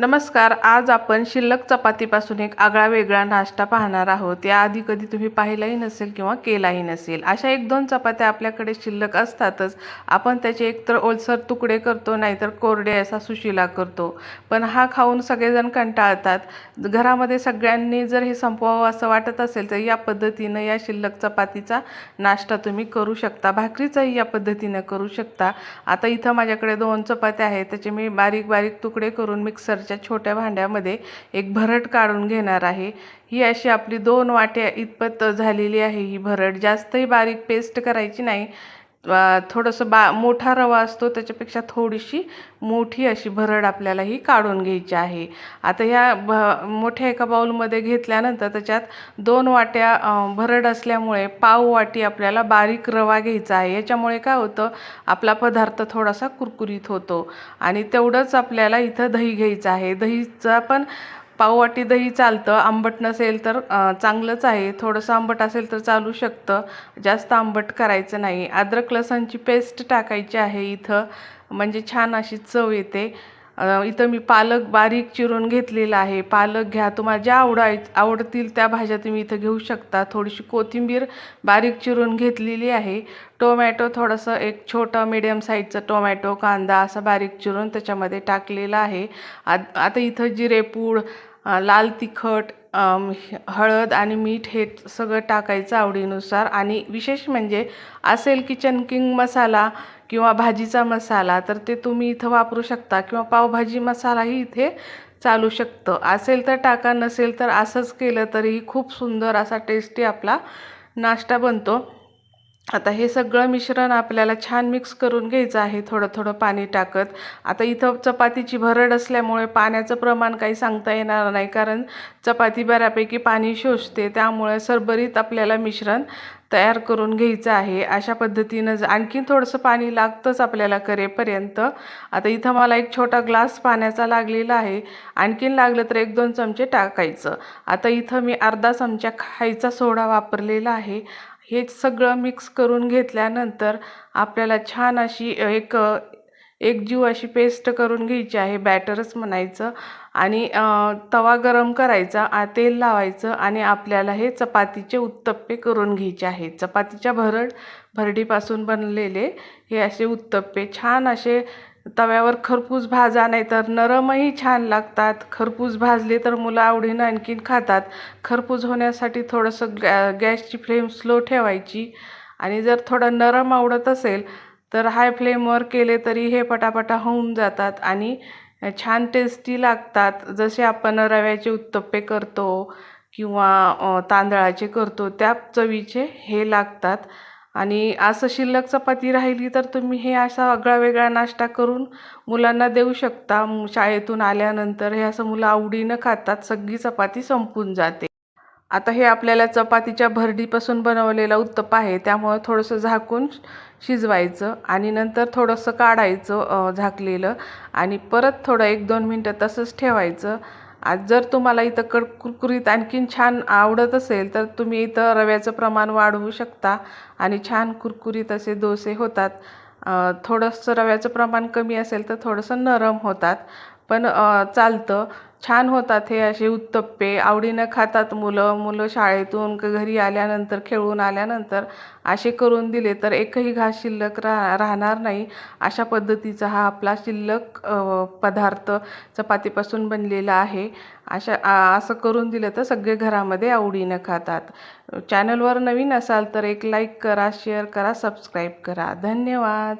नमस्कार आज आपण शिल्लक चपातीपासून एक आगळा वेगळा नाश्ता पाहणार आहोत. याआधी कधी तुम्ही पाहिलाही नसेल किंवा केलाही नसेल. अशा एक दोन चपात्या आपल्याकडे शिल्लक असतातच. आपण त्याचे एकतर ओलसर तुकडे करतो नाहीतर कोरडे असा सुशिला करतो. पण हा खाऊन सगळेजण कंटाळतात. घरामध्ये सगळ्यांनी जर हे संपवावं असं वाटत असेल तर या पद्धतीनं या शिल्लक चपातीचा नाश्ता तुम्ही करू शकता. भाकरीचाही या पद्धतीनं करू शकता. आता इथं माझ्याकडे दोन चपात्या आहेत. त्याचे मी बारीक बारीक तुकडे करून मिक्सर मिक्सरच्या छोट्या भांड्यामध्ये एक भरट काढून घेणार आहे. ही अशी आपली दोन वाट्या इतपत झालेली आहे. ही भरट जास्तही बारीक पेस्ट करायची नाही. थोडंसं बा मोठा रवा असतो त्याच्यापेक्षा थोडीशी मोठी अशी भरड आपल्याला ही काढून घ्यायची आहे. आता ह्या भ मोठ्या एका बाऊलमध्ये घेतल्यानंतर त्याच्यात दोन वाट्या भरड असल्यामुळे पाव वाटी आपल्याला बारीक रवा घ्यायचा आहे. याच्यामुळे काय होतं आपला पदार्थ थोडासा कुरकुरीत होतो. आणि तेवढंच आपल्याला इथं दही घ्यायचं आहे. दहीचा पण पाववाटी दही चालतं आंबट नसेल तर चांगलंच आहे. थोडंसं आंबट असेल तर चालू शकतं. जास्त आंबट करायचं नाही. अद्रक लसणची पेस्ट टाकायची आहे इथं. म्हणजे छान अशी चव येते. इथं मी पालक बारीक चिरून घेतलेला आहे. पालक घ्या. तुम्हाला ज्या आवडाय आवडतील त्या भाज्या तुम्ही इथं घेऊ शकता. थोडीशी कोथिंबीर बारीक चिरून घेतलेली आहे. टोमॅटो थोडंसं एक छोटं मिडियम साईजचं टोमॅटो कांदा असा बारीक चिरून त्याच्यामध्ये टाकलेला आहे. आता इथं जिरेपूड लाल तिखट हळद आणि मीठ हे सगळं टाकायचं आवडीनुसार. आणि विशेष म्हणजे असेल किचन किंग मसाला किंवा भाजीचा मसाला तर ते तुम्ही इथं वापरू शकता किंवा पावभाजी मसालाही इथे चालू शकतं. असेल तर टाका नसेल तर असंच केलं तरीही खूप सुंदर असा टेस्टी आपला नाश्ता बनतो. आता हे सगळं मिश्रण आपल्याला छान मिक्स करून घ्यायचं आहे थोडं थोडं पाणी टाकत. आता इथं चपातीची भरड असल्यामुळे पाण्याचं प्रमाण काही सांगता येणार नाही कारण चपाती बऱ्यापैकी पाणी शोषते त्यामुळे सरभरीत आपल्याला मिश्रण तयार करून घ्यायचं आहे. अशा पद्धतीनं ज- आणखीन थोडंसं पाणी लागतंच आपल्याला करेपर्यंत. आता इथं मला एक छोटा ग्लास पाण्याचा लागलेला आहे. आणखीन लागलं तर एक दोन चमचे टाकायचं. आता इथं मी अर्धा चमचा खायचा सोडा वापरलेला आहे. हे सगळं मिक्स करून घेतल्यानंतर आपल्याला छान अशी एक एकजीव अशी पेस्ट करून घ्यायची आहे. बॅटरच म्हणायचं. आणि तवा गरम करायचा तेल लावायचं आणि आपल्याला हे चपातीचे उत्तप्पे करून घ्यायचे आहेत चपातीच्या भरड भरडीपासून बनलेले हे असे उत्तप्पे. छान असे तव्यावर खरपूस भाजा नाही तर नरमही छान लागतात. खरपूस भाजले तर मुलं आवडीनं आणखीन खातात. खरपूस होण्यासाठी थोडंसं गॅ गॅसची फ्लेम स्लो ठेवायची. आणि जर थोडं नरम आवडत असेल तर हाय फ्लेमवर केले तरी हे पटापटा होऊन जातात आणि छान टेस्टी लागतात. जसे आपण रव्याचे उत्तप्पे करतो किंवा तांदळाचे करतो त्या चवीचे हे लागतात. आणि असं शिल्लक चपाती राहिली तर तुम्ही हे असा आगळा वेगळा नाश्ता करून मुलांना देऊ शकता. शाळेतून आल्यानंतर हे असं मुलं आवडीनं खातात सगळी चपाती संपून जाते. आता हे आपल्याला चपातीच्या भरडीपासून बनवलेलं उत्तप आहे त्यामुळं थोडंसं झाकून शिजवायचं आणि नंतर थोडंसं काढायचं झाकलेलं आणि परत थोडं एक दोन मिनटं तसंच ठेवायचं. आज जर तुम्हाला इथं कड कुरकुरीत आणखीन छान आवडत असेल तर तुम्ही इथं रव्याचं प्रमाण वाढवू शकता आणि छान कुरकुरीत असे डोसे होतात. थोडंसं रव्याचं प्रमाण कमी असेल तर थोडंसं नरम होतात. पण चालतं. छान होतात हे असे उत्तप्पे. आवडीनं खातात मुलं. मुलं शाळेतून घरी आल्यानंतर खेळून आल्यानंतर असे करून दिले तर एकही घास शिल्लक रा राहणार नाही. अशा पद्धतीचा हा आपला शिल्लक पदार्थ चपातीपासून बनलेला आहे. अशा असं करून दिलं तर सगळे घरामध्ये आवडीनं खातात. चॅनलवर नवीन असाल तर एक लाईक करा शेअर करा सबस्क्राईब करा. धन्यवाद!